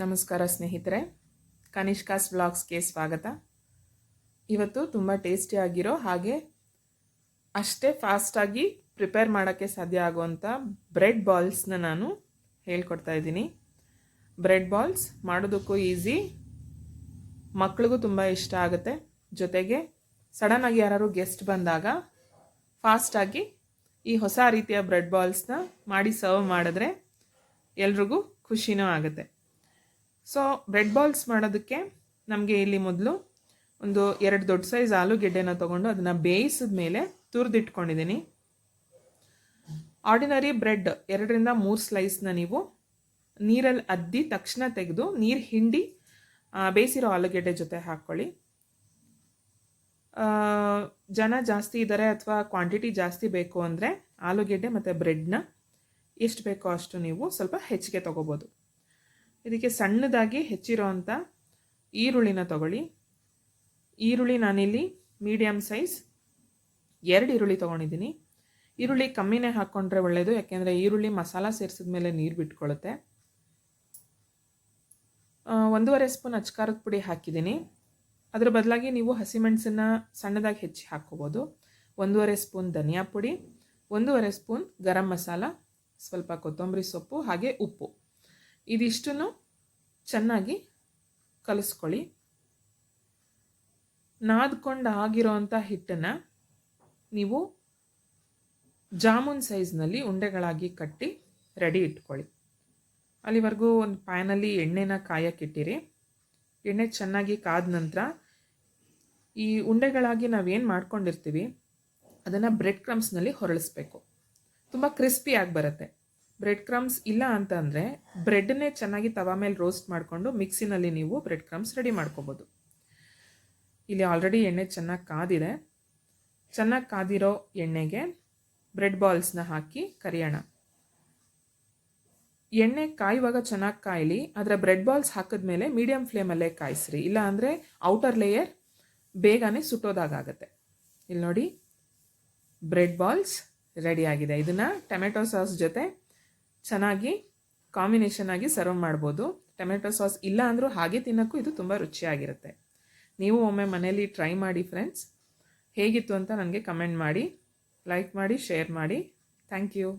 ನಮಸ್ಕಾರ ಸ್ನೇಹಿತರೆ. ಕನಿಷ್ಕಾಸ್ ವ್ಲಾಗ್ಸ್ಗೆ ಸ್ವಾಗತ. ಇವತ್ತು ತುಂಬ ಟೇಸ್ಟಿಯಾಗಿರೋ ಹಾಗೆ ಅಷ್ಟೇ ಫಾಸ್ಟಾಗಿ ಪ್ರಿಪೇರ್ ಮಾಡೋಕ್ಕೆ ಸಾಧ್ಯ ಆಗುವಂಥ ಬ್ರೆಡ್ ಬಾಲ್ಸ್ನ ನಾನು ಹೇಳ್ಕೊಡ್ತಾ ಇದ್ದೀನಿ. ಬ್ರೆಡ್ ಬಾಲ್ಸ್ ಮಾಡೋದಕ್ಕೂ ಈಸಿ ಮಕ್ಳಿಗೂ ತುಂಬ ಇಷ್ಟ ಆಗುತ್ತೆ. ಜೊತೆಗೆ ಸಡನ್ನಾಗಿ ಯಾರು ಗೆಸ್ಟ್ ಬಂದಾಗ ಫಾಸ್ಟಾಗಿ ಈ ಹೊಸ ರೀತಿಯ ಬ್ರೆಡ್ ಬಾಲ್ಸ್ನ ಮಾಡಿ ಸರ್ವ್ ಮಾಡಿದ್ರೆ ಎಲ್ರಿಗೂ ಖುಷಿನೂ ಆಗುತ್ತೆ. ಸೊ ಬ್ರೆಡ್ ಬಾಲ್ಸ್ ಮಾಡೋದಕ್ಕೆ ನಮಗೆ ಇಲ್ಲಿ ಮೊದಲು ಒಂದು ಎರಡು ದೊಡ್ಡ ಸೈಜ್ ಆಲೂಗೆಡ್ಡೆನ ತೊಗೊಂಡು ಅದನ್ನು ಬೇಯಿಸಿದ ಮೇಲೆ ತುರಿದಿಟ್ಕೊಂಡಿದ್ದೀನಿ. ಆರ್ಡಿನರಿ ಬ್ರೆಡ್ ಎರಡರಿಂದ ಮೂರು ಸ್ಲೈಸ್ನ ನೀವು ನೀರಲ್ಲಿ ಅದ್ದಿ ತಕ್ಷಣ ತೆಗೆದು ನೀರು ಹಿಂಡಿ ಬೇಯಿಸಿರೋ ಆಲೂಗೆಡ್ಡೆ ಜೊತೆ ಹಾಕ್ಕೊಳ್ಳಿ ಜನ ಜಾಸ್ತಿ ಇದ್ದಾರೆ ಅಥವಾ ಕ್ವಾಂಟಿಟಿ ಜಾಸ್ತಿ ಬೇಕು ಅಂದರೆ ಆಲೂಗೆಡ್ಡೆ ಮತ್ತು ಬ್ರೆಡ್ನ ಎಷ್ಟು ಬೇಕೋ ಅಷ್ಟು ನೀವು ಸ್ವಲ್ಪ ಹೆಚ್ಚಿಗೆ ತೊಗೋಬೋದು. ಇದಕ್ಕೆ ಸಣ್ಣದಾಗಿ ಹೆಚ್ಚಿರೋವಂಥ ಈರುಳ್ಳಿನ ತಗೊಳ್ಳಿ. ಈರುಳ್ಳಿ ನಾನಿಲ್ಲಿ ಮೀಡಿಯಮ್ ಸೈಜ್ ಎರಡು ಈರುಳ್ಳಿ ತೊಗೊಂಡಿದ್ದೀನಿ. ಈರುಳ್ಳಿ ಕಮ್ಮಿನೇ ಹಾಕ್ಕೊಂಡ್ರೆ ಒಳ್ಳೆಯದು ಯಾಕೆಂದರೆ ಈರುಳ್ಳಿ ಮಸಾಲ ಸೇರಿಸಿದ ಮೇಲೆ ನೀರು ಬಿಟ್ಕೊಳ್ಳುತ್ತೆ ಒಂದೂವರೆ ಸ್ಪೂನ್ ಅಚ್ಕಾರದ ಪುಡಿ ಹಾಕಿದ್ದೀನಿ. ಅದರ ಬದಲಾಗಿ ನೀವು ಹಸಿಮೆಣಸನ್ನ ಸಣ್ಣದಾಗಿ ಹೆಚ್ಚಿ ಹಾಕ್ಕೋಬೋದು. ಒಂದೂವರೆ ಸ್ಪೂನ್ ಧನಿಯಾ ಪುಡಿ, ಒಂದೂವರೆ ಸ್ಪೂನ್ ಗರಂ ಮಸಾಲ, ಸ್ವಲ್ಪ ಕೊತ್ತಂಬರಿ ಸೊಪ್ಪು, ಹಾಗೆ ಉಪ್ಪು. ಇದಿಷ್ಟನ್ನು ಚೆನ್ನಾಗಿ ಕಲಿಸ್ಕೊಳ್ಳಿ. ನಾದ್ಕೊಂಡು ಆಗಿರೋವಂಥ ಹಿಟ್ಟನ್ನು ನೀವು ಜಾಮೂನ್ ಸೈಜ್ನಲ್ಲಿ ಉಂಡೆಗಳಾಗಿ ಕಟ್ಟಿ ರೆಡಿ ಇಟ್ಕೊಳ್ಳಿ. ಅಲ್ಲಿವರೆಗೂ ಒಂದು ಪ್ಯಾನಲ್ಲಿ ಎಣ್ಣೆನ ಕಾಯಕ್ಕಿಟ್ಟಿರಿ. ಎಣ್ಣೆ ಚೆನ್ನಾಗಿ ಕಾದ ನಂತರ ಈ ಉಂಡೆಗಳಾಗಿ ನಾವೇನು ಮಾಡ್ಕೊಂಡಿರ್ತೀವಿ, ಅದನ್ನು ಬ್ರೆಡ್ ಕ್ರಮ್ಸ್ನಲ್ಲಿ ಹೊರಳಿಸ್ಬೇಕು. ತುಂಬ ಕ್ರಿಸ್ಪಿಯಾಗಿ ಬರುತ್ತೆ. ಬ್ರೆಡ್ ಕ್ರಮ್ಸ್ ಇಲ್ಲ ಅಂತಂದರೆ ಬ್ರೆಡ್ನೇ ಚೆನ್ನಾಗಿ ತವಾ ಮೇಲೆ ರೋಸ್ಟ್ ಮಾಡಿಕೊಂಡು ಮಿಕ್ಸಿನಲ್ಲಿ ನೀವು ಬ್ರೆಡ್ ಕ್ರಮ್ಸ್ ರೆಡಿ ಮಾಡ್ಕೋಬೋದು. ಇಲ್ಲಿ ಆಲ್ರೆಡಿ ಎಣ್ಣೆ ಚೆನ್ನಾಗಿ ಕಾದಿದೆ. ಚೆನ್ನಾಗಿ ಕಾದಿರೋ ಎಣ್ಣೆಗೆ ಬ್ರೆಡ್ ಬಾಲ್ಸ್ನ ಹಾಕಿ ಕರಿಯೋಣ. ಎಣ್ಣೆ ಕಾಯುವಾಗ ಚೆನ್ನಾಗಿ ಕಾಯಲಿ, ಆದರೆ ಬ್ರೆಡ್ ಬಾಲ್ಸ್ ಹಾಕಿದ ಮೇಲೆ ಮೀಡಿಯಮ್ ಫ್ಲೇಮಲ್ಲೇ ಕಾಯಿಸ್ರಿ. ಇಲ್ಲ ಅಂದರೆ ಔಟರ್ ಲೇಯರ್ ಬೇಗನೆ ಸುಟ್ಟೋದಾಗತ್ತೆ ಇಲ್ಲಿ ನೋಡಿ ಬ್ರೆಡ್ ಬಾಲ್ಸ್ ರೆಡಿ ಆಗಿದೆ. ಇದನ್ನು ಟೊಮೆಟೊ ಸಾಸ್ ಜೊತೆ ಚೆನ್ನಾಗಿ ಕಾಂಬಿನೇಷನ್ ಆಗಿ ಸರ್ವ್ ಮಾಡ್ಬೋದು. ಟೊಮೆಟೊ ಸಾಸ್ ಇಲ್ಲ ಅಂದರೂ ಹಾಗೆ ತಿನ್ನೋಕ್ಕೂ ಇದು ತುಂಬ ರುಚಿಯಾಗಿರುತ್ತೆ. ನೀವು ಒಮ್ಮೆ ಮನೇಲಿ ಟ್ರೈ ಮಾಡಿ ಫ್ರೆಂಡ್ಸ್ ಹೇಗಿತ್ತು ಅಂತ ನನಗೆ ಕಮೆಂಟ್ ಮಾಡಿ ಲೈಕ್ ಮಾಡಿ ಶೇರ್ ಮಾಡಿ. Thank you